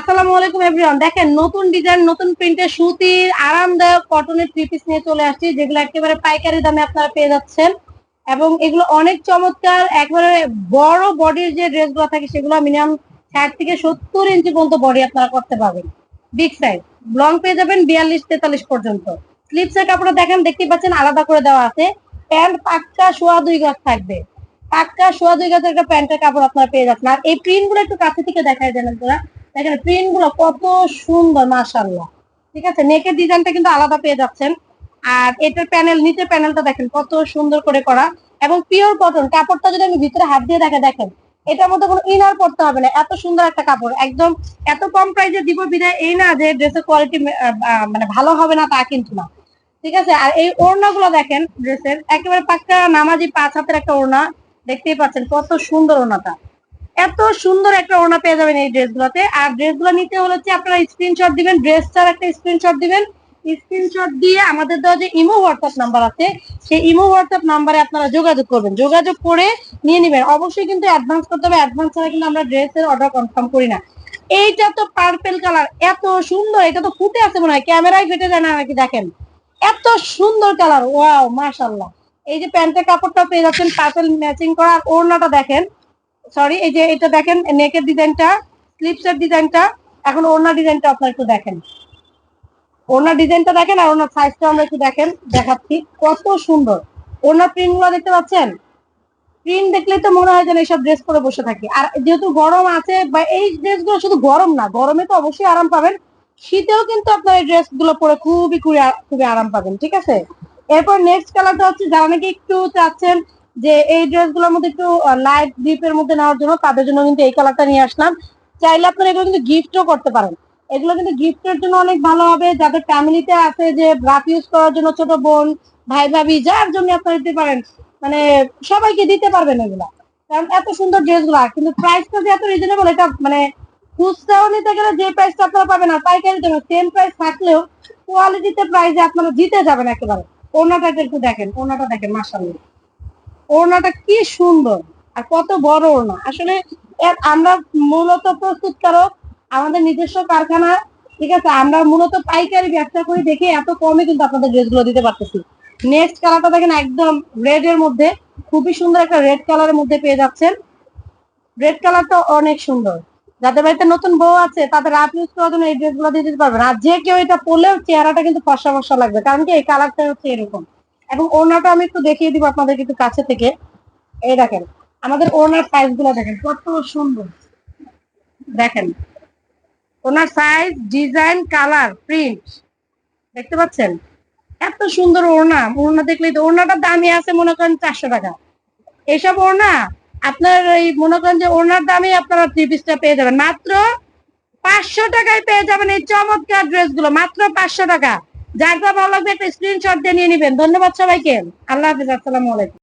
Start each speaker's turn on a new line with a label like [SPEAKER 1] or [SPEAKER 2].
[SPEAKER 1] আসসালামু আলাইকুম এভরিওয়ান দেখেন, নতুন ডিজাইন নতুন প্রিন্টের সুতির আরামদায়ক কটনের থ্রি পিস নিয়ে চলে আসছি, যেগুলো একেবারে পাইকারি দামে আপনারা পেয়ে যাচ্ছেন। এবং এগুলো অনেক চমৎকার, একবারে বড় বডির যে ড্রেসগুলো থাকে, সেগুলো মিনিমাম ষাট থেকে সত্তর ইঞ্চি পর্যন্ত বডি আপনারা করতে পারবেন। বিগ সাইজ লং পেয়ে যাবেন বিয়াল্লিশ, তেতাল্লিশ পর্যন্ত। স্লিপসের কাপড় দেখেন দেখতে পাচ্ছেন আলাদা করে দেওয়া আছে। প্যান্ট পাক্কা সোয়া দুই গজ থাকবে। পাক্কা সোয়া দুই গজের একটা প্যান্টের কাপড় আপনারা পেয়ে যাচ্ছেন। আর এই প্রিন্টগুলো একটু কাছে থেকে দেখাই দেন আপনারা। দেখেন প্রিন্টগুলো কত সুন্দর মাশাল্লাহ ঠিক আছে? নেকের ডিজাইনটা কিন্তু আলাদা পেয়ে যাচ্ছেন। আর এটার প্যানেল, নিচের প্যানেলটা দেখেন, কত সুন্দর করে করা। এবং পিওর কটন, কাপড়টা যদি আমি ভিতরে হাত দিয়ে দেখে, দেখেন, এটার মধ্যে কোনো ইনার পড়তে হবে না। এত সুন্দর একটা কাপড়। একদম এত কম প্রাইসে দিব বিদায় এই না যে ড্রেসের কোয়ালিটি মানে ভালো হবে না, তা কিন্তু না। ঠিক আছে? আর এই ওড়নাগুলো দেখেন ড্রেসের একেবারে পাক্কা নামাজি পাঁচ হাতের একটা ওড়না। দেখতেই পাচ্ছেন কত সুন্দর ওড়নাটা। এত সুন্দর একটা ওড়না পেয়ে যাবেন এই ড্রেসগুলোতে। আর ড্রেসগুলো নিতে হলে হচ্ছে আপনারা স্ক্রিনশট দিবেন ড্রেসটার একটা স্ক্রিনশট দিবেন। স্ক্রিনশট দিয়ে আমাদের দেওয়া যে ইমো হোয়াটসঅ্যাপ নাম্বার আছে, সেই ইমো হোয়াটসঅ্যাপ নাম্বারে আপনারা যোগাযোগ করবেন। যোগাযোগ করে নিয়ে নেবেন। অবশ্যই কিন্তু অ্যাডভান্স করতে হবে। অ্যাডভান্স ছাড়া কিন্তু আমরা ড্রেসের অর্ডার কনফার্ম করি না। এইটা তো পার্পেল কালার এত সুন্দর। এটা তো ফুটে আছে মনে হয়। ক্যামেরায় ফেটে যায় না নাকি দেখেন? এত সুন্দর কালার ওয়াও মাশাল্লাহ এই যে প্যান্টের কাপড়টা পেয়ে যাচ্ছেন পার্পেল ম্যাচিং করা। ওড়নাটা দেখেন। সরি এই যে এটা দেখেন নেকের ডিজাইনটা স্লিপসের ডিজাইনটা এখন ওড়না ডিজাইনটা আপনারা একটু দেখেন। ওড়না ডিজাইনটা দেখেন আর ওনার সাইজটা আমরা একটু দেখেন, দেখাচ্ছি। কত সুন্দর। ওনার প্রিন্টগুলো দেখতে পাচ্ছেন? প্রিন্ট দেখলেই তো মনে হয় যেন এইসব ড্রেস পরে বসে থাকি। আর যেহেতু গরম আছে, বা এই ড্রেসগুলো শুধু গরম না, গরমে তো অবশ্যই আরাম পাবেন। শীতেও কিন্তু আপনার এই ড্রেসগুলো পরে খুবই খুবই আরাম পাবেন, ঠিক আছে? এরপর নেক্সট কালারটা হচ্ছে, যারা নাকি একটু চাচ্ছেন যে এই ড্রেসগুলোর মধ্যে একটু লাইট ডিপের মধ্যে নেওয়ার জন্য তাদের জন্য কিন্তু এই কালারটা নিয়ে আসলাম। চাইলে আপনারা এগুলো কিন্তু গিফটও করতে পারেন। এগুলো কিন্তু গিফটের জন্য অনেক ভালো হবে। যাদের ফ্যামিলিতে আছে যে রাফ ইউজ করার জন্য ছোট বোন, ভাই, ভাবি, যার জন্য আপনারা দিতে পারেন মানে সবাইকে দিতে পারবেন এগুলা। কারণ এত সুন্দর ড্রেসগুলা কিন্তু প্রাইসটা যে এত রিজনেবল এটা মানে খুচরাও নিতে গেলে যে প্রাইসটা আপনারা পাবেন না পাইকারি দেবেন সেম প্রাইস থাকলেও কোয়ালিটিতে প্রাইসে আপনারা জিতে যাবেন একেবারে। ওনাটা একটু দেখেন ওনাটা দেখেন মাসাল্লাহ ওড়নাটা কি সুন্দর আর কত বড় ওড়না। আসলে আমরা মূলত প্রস্তুত প্রস্তুতকারক আমাদের নিজস্ব কারখানা, ঠিক আছে? আমরা মূলত পাইকারি ব্যবসা করি দেখে এত কমে কিন্তু আপনাদের ড্রেসগুলো দিতে পারতেছি। নেক্সট কালারটা দেখেন একদম রেড এর মধ্যে, খুবই সুন্দর একটা রেড কালারের মধ্যে পেয়ে যাচ্ছেন। রেড কালারটা অনেক সুন্দর। যাদের বাড়িতে নতুন বউ আছে, তাদের রাত ইউজ করার জন্য এই ড্রেসগুলো দিয়ে দিতে পারবেন। আর যে কেউ এটা পরলেও চেহারাটা কিন্তু ফর্সা ফর্সা লাগবে, কারণ কি এই কালারটা হচ্ছে এরকম। এবং ওনাটা আমি একটু দেখিয়ে দিব আপনাদের একটু কাছে থেকে। এই দেখেন, আমাদের ওনার সাইজগুলো দেখেন, কত সুন্দর। দেখেন ওনার সাইজ ডিজাইন কালার প্রিন্ট দেখতে পাচ্ছেন? এত সুন্দর ওড়না ওড়না দেখলেই তো ওড়নাটার দামই আছে মনে করেন চারশো টাকা। এসব ওড়না আপনার এই মনে করেন যে ওড়নার দামে আপনারা থ্রি পিসটা পেয়ে যাবেন। মাত্র পাঁচশো টাকায় পেয়ে যাবেন এই চমৎকার ড্রেসগুলো, মাত্র পাঁচশো টাকা। যার যা ভালো লাগবে একটা স্ক্রিনশট দিয়ে নিয়ে নিবেন। ধন্যবাদ সবাইকে। আল্লাহ হাফিজ, আসসালামু আলাইকুম।